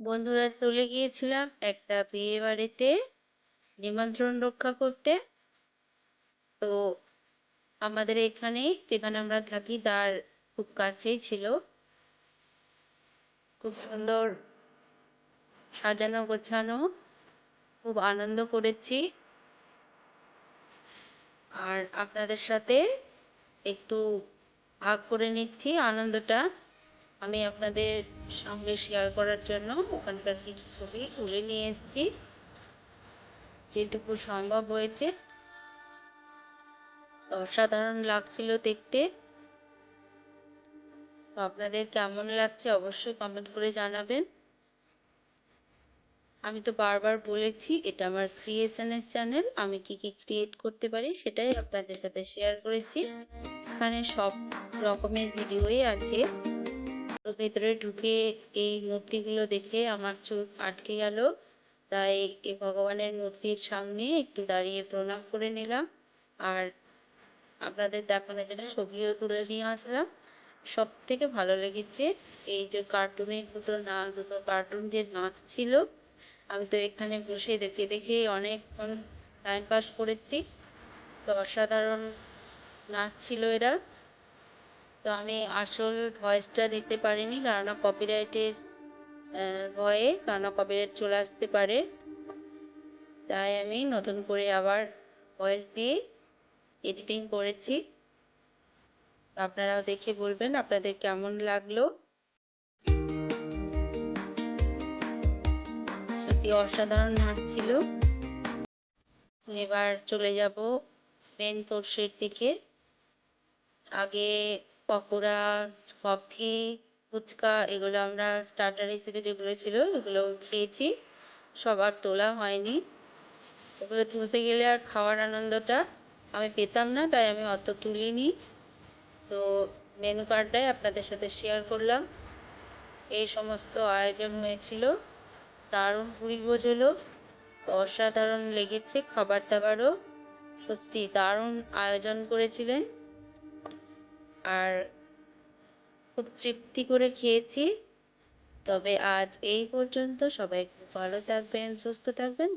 বন্ধুরা চলে গিয়েছিলাম একটা বিয়ে বাড়িতে নিমন্ত্রণ রক্ষা করতে। তো আমাদের এখানে, যেখানে আমরা থাকি, তার খুব কাছেই ছিল। খুব সুন্দর সাজানো গোছানো, খুব আনন্দ করেছি। আর আপনাদের সাথে একটু ভাগ করে নিচ্ছি আনন্দটা। আমি আপনাদের সঙ্গে শেয়ার করার জন্য ওখানকার কিছু ছবি তুলে নিয়ে এসেছি। যেটুকু সম্ভব হয়েছে। অসাধারণ লাগছিল দেখতে। আপনাদের কেমন লাগছে অবশ্যই কমেন্ট করে জানাবেন। আমি তো বারবার বলেছি, এটা আমার ক্রিয়েশনের চ্যানেল আমি কি কি ক্রিয়েট করতে পারি সেটাই আপনাদের সাথে শেয়ার করেছি। এখানে সব রকমের ভিডিওই আছে। ভেতরে ঢুকে এই মূর্তিগুলো দেখে আমার চোখ আটকে গেল। তাই এই ভগবানের মূর্তির সামনে একটু দাঁড়িয়ে প্রণাম করে নিলাম। আর আপনাদের দেখানোর জন্য ছবিও তুলে নিয়ে আসলাম। সব থেকে ভালো লেগেছে এই যে কার্টুনের দুটো না, দুটো কার্টুন যে নাচ ছিল, আমি তো এখানে বসে দেখে দেখে অনেকক্ষণ টাইম পাস করেছি। তো অসাধারণ নাচ ছিল এরা। তো আমি আসল ভয়েসটা দিতে পারিনি, কেননা কপিরাইটের ভয়ে, কেননা কপিরাইট চলে আসতে পারে। তাই আমি নতুন করে আবার ভয়েস দিয়ে এডিটিং করেছি। আপনারাও দেখে বলবেন আপনাদের কেমন লাগল। সত্যি অসাধারণ নাচ ছিল। এবার চলে যাব মেন কোর্সের দিকে। আগে পকোড়া, কফি, ফুচকা, এগুলো আমরা স্টার্টার হিসেবে যেগুলো ছিল, এগুলো খেয়েছি। সবার তোলা হয়নি। এগুলো তুলতে গেলে আর খাওয়ার আনন্দটা আমি পেতাম না, তাই আমি অত তুলিনি। তো মেনু কার্ডটাই আপনাদের সাথে শেয়ার করলাম। এই সমস্ত আয়োজন হয়েছিল। দারুণ ভুরিভোজ হলো। অসাধারণ লেগেছে খাবার দাবারও। সত্যি দারুণ আয়োজন করেছিলেন। আর খুব তৃপ্তি করে খেয়েছি। তবে আজ এই পর্যন্ত সবাই ভালো থাকবেন সুস্থ থাকবেন।